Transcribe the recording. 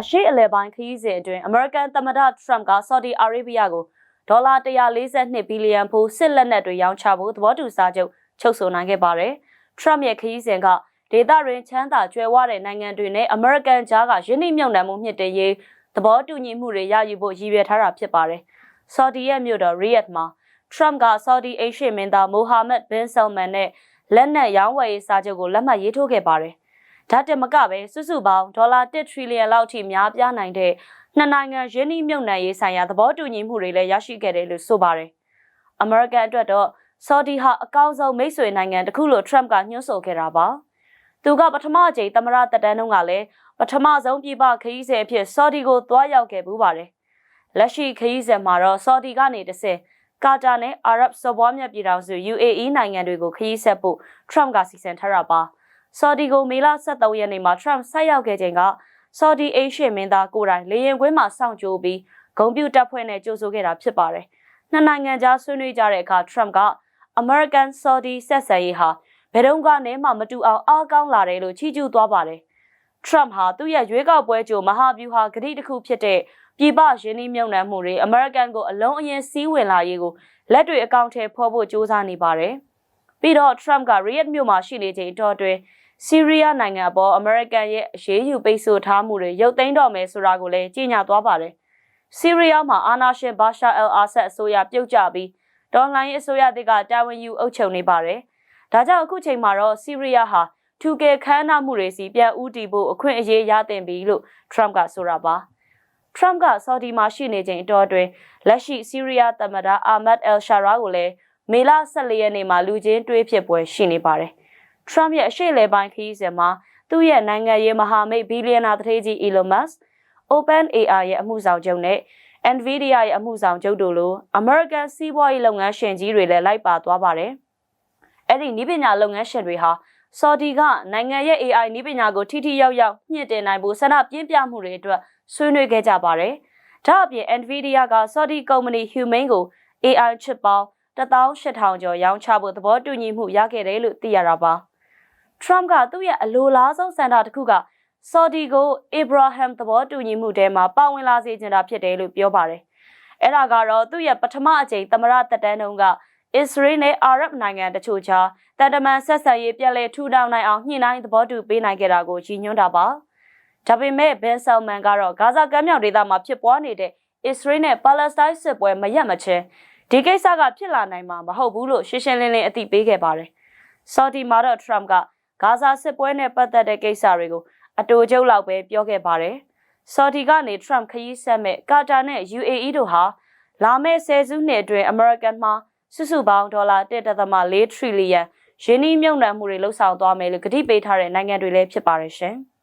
အရှိအလဲပိုင်းခရီးစဉ်အတွင်း American သမ္မတ Trump က Saudi Arabia ကိုဒေါ်လာ142ဘီလီယံဖိုးစစ်လက်နက်တွေရောင်းချဖို့သဘောတူစာချုပ်ချုပ်ဆိုနိုင်ခဲ့ပါတယ်။ Trump ရဲ့ခရီးစဉ်ကဒေသတွင်ချမ်းသာကြွယ်ဝတဲ့နိုင်ငံတွေနဲ့ American ကြားကယင်းနှိမ့်မြုံနှံမှုမြင့်တင်ရေးသဘောတူညီမှုတွေရယူဖို့ရည်ရွယ်ထားတာဖြစ်ပါတယ်။ Saudi ရဲ့မြို့တော် Riyadh မှာ Trump က Saudi အိမ်ရှေ့မင်းသား Mohammed bin Salman နဲ့လက်နက်ရောင်းဝယ်ရေးစာချုပ်ကိုလက်မှတ်ရေးထိုးခဲ့ပါတယ်။ ဒါတင်မကပဲစုစုပေါင်းဒေါ်လာ1ထရီလီယံလောက်ထိများပြားနိုင်တဲ့နှစ်နိုင်ငံယင်းနှိမ့်မြုံနှံရေးဆိုင်ရာသဘောတူညီမှုတွေလည်းရရှိခဲ့တယ်လို့ဆိုပါတယ်။ American အတွက်တော့ Saudi ဟာအကောင်းဆုံးမိတ်ဆွေနိုင်ငံတစ်ခုလို့ Trump ကညွှန်းဆိုခဲ့တာပါ။သူကပထမအကြိမ်သမ္မတတက်တန်းတုန်းကလည်းပထမဆုံးပြည်ပခရီးစဉ်အဖြစ် Saudi ကိုသွားရောက်ခဲ့ပူးပါတယ်။လက်ရှိခရီးစဉ်မှာတော့ Saudi ကနေတစ်ဆင့်ကာတာနဲ့အာရပ်စော်ဘွားမြတ်ပြည်ထောင်စု UAE နိုင်ငံတွေကိုခရီးဆက်ဖို့ Trump ကစီစဉ်ထားတာပါ။ Saudi ကိုမေလ23ရက်နေ့မှာ Trump ဆက်ရောက်ခဲ့ချိန်က Saudi အိမ်ရှေ့မင်းသားကိုယ်တိုင်လေရင်ကွင်းမှာစောင့်ကြိုးပြီးဂုံပြူတပ်ဖွဲ့နဲ့ကြိုဆိုခဲ့တာဖြစ်ပါတယ်။နှစ်နိုင်ငံကြားဆွေးနွေးကြတဲ့အခါ Trump က American Saudi ဆက်ဆံရေးဟာဘယ်တော့ကနေမှမတူအောင်အားကောင်းလာတယ်လို့ချီးကျူးသွားပါတယ်။ Trump ဟာသူ့ရဲ့ရွေးကောက်ပွဲကြိုမဟာဗျူဟာဂတိတစ်ခုဖြစ်တဲ့ပြည်ပရင်းနှီးမြှုပ်နှံမှုတွေ American ကိုအလုံးအရင်စီးဝင်လာရေးကိုလက်တွေအကောင့်ထဲဖော်ဖို့ကြိုးစားနေပါတယ်။ပြီးတော့ Trump က Riyadh မြို့မှာရှိနေချိန်တော့တွင် ဆီးရီးယားနိုင်ငံပေါ် American ရဲ့အရေးယူပိတ်ဆို့ထားမှုတွေရုပ်သိမ်းတော့မယ်ဆိုတာကိုလည်းကြေညာသွားပါတယ်။ဆီးရီးယားမှာအာဏာရှင်ဘာရှာအယ်အာဆတ်အစိုးရပြုတ်ကျပြီးဒေါ်လာရင်းအစိုးရတွေကတာဝန်ယူအုပ်ချုပ်နေပါတယ်။ဒါကြောင့်အခုချိန်မှာတော့ဆီးရီးယားဟာထူကဲခမ်းနားမှုတွေစီပြန်ဦးတည်ဖို့အခွင့်အရေးရတင်ပြီလို့ Trump ကဆိုတာပါ။ Trump ကဆော်ဒီမှာရှိနေချိန်အတော်အတွင်းလက်ရှိဆီးရီးယားသမ္မတအာမတ်အယ်ရှာရာကိုလည်းမေလ14ရက်နေ့မှာလူချင်းတွေးဖြစ်ပွဲရှိနေပါတယ်။ Trump ရဲ့အရှိလေပိုင်းခရီးစဉ်မှာသူ့ရဲ့နိုင်ငံရေးမဟာမိတ်ဘီလီယံနာတထေးကြီး Elon Musk, OpenAI ရဲ့အမှုဆောင်ချုပ်နဲ့ Nvidia ရဲ့အမှုဆောင်ချုပ်တို့လို American စီးပွားရေးလုပ်ငန်းရှင်ကြီးတွေလည်းလိုက်ပါသွားပါတယ်။အဲ့ဒီနည်းပညာလုပ်ငန်းရှင်တွေဟာ Saudi ကနိုင်ငံရဲ့ AI နည်းပညာကိုထိထိရောက်ရောက်ညှင့်တင်နိုင်ဖို့ဆန္ဒပြင်းပြမှုတွေအတွက်ဆွေးနွေးခဲ့ကြပါတယ်။ဒါ့အပြင် Nvidia က Saudi ကုမ္ပဏီ Humane ကို AI chip ပေါင်း18000ကျော်ရောင်းချဖို့သဘောတူညီမှုရခဲ့တယ်လို့သိရတာပါ။ Trump ကသူ့ရဲ့အလိုလားဆုံးစံတာတစ်ခုက Saudi ကို Abraham သဘောတူညီမှုထဲမှာပါဝင်လာစေချင်တာဖြစ်တယ်လို့ပြောပါတယ်။အဲ့ဒါကတော့သူ့ရဲ့ပထမအကြိမ်သမရတက်တန်းတုန်းကအစ္စရေးနဲ့အာရပ်နိုင်ငံတချို့ကြားတန်တမန်ဆက်ဆံရေးပြက်လဲထူထောင်နိုင်အောင်ညှိနှိုင်းသဘောတူပေးနိုင်ခဲ့တာကိုရည်ညွှန်းတာပါ။ဒါပေမဲ့ဘန်ဆယ်မန်ကတော့ဂါဇာကမ်းမြောင်ဒေသမှာဖြစ်ပွားနေတဲ့အစ္စရေးနဲ့ပါလက်စတိုင်းစစ်ပွဲမရက်မချင်းဒီကိစ္စကဖြစ်လာနိုင်မှာမဟုတ်ဘူးလို့ရှင်းရှင်းလင်းလင်းအသိပေးခဲ့ပါတယ်။ဆော်ဒီမှာတော့ Trump က ဂါဇာစစ်ပွဲနဲ့ပတ်သက်တဲ့ကိစ္စတွေကိုအတူကျုပ်လောက်ပဲပြောခဲ့ပါတယ်။ဆော်ဒီကနေ Trump ခရီးဆက်မဲ့ကာတာနဲ့ UAE တို့ဟာလာမယ့်ဆယ်စုနှစ်အတွင်း American မှာစုစုပေါင်းဒေါ်လာ1.4ထရီလီယံယင်းနှီးမြှုပ်နှံမှုတွေလှုပ်ဆောင်သွားမယ်လို့ကတိပေးထားတဲ့နိုင်ငံတွေလည်းဖြစ်ပါတယ်ရှင်။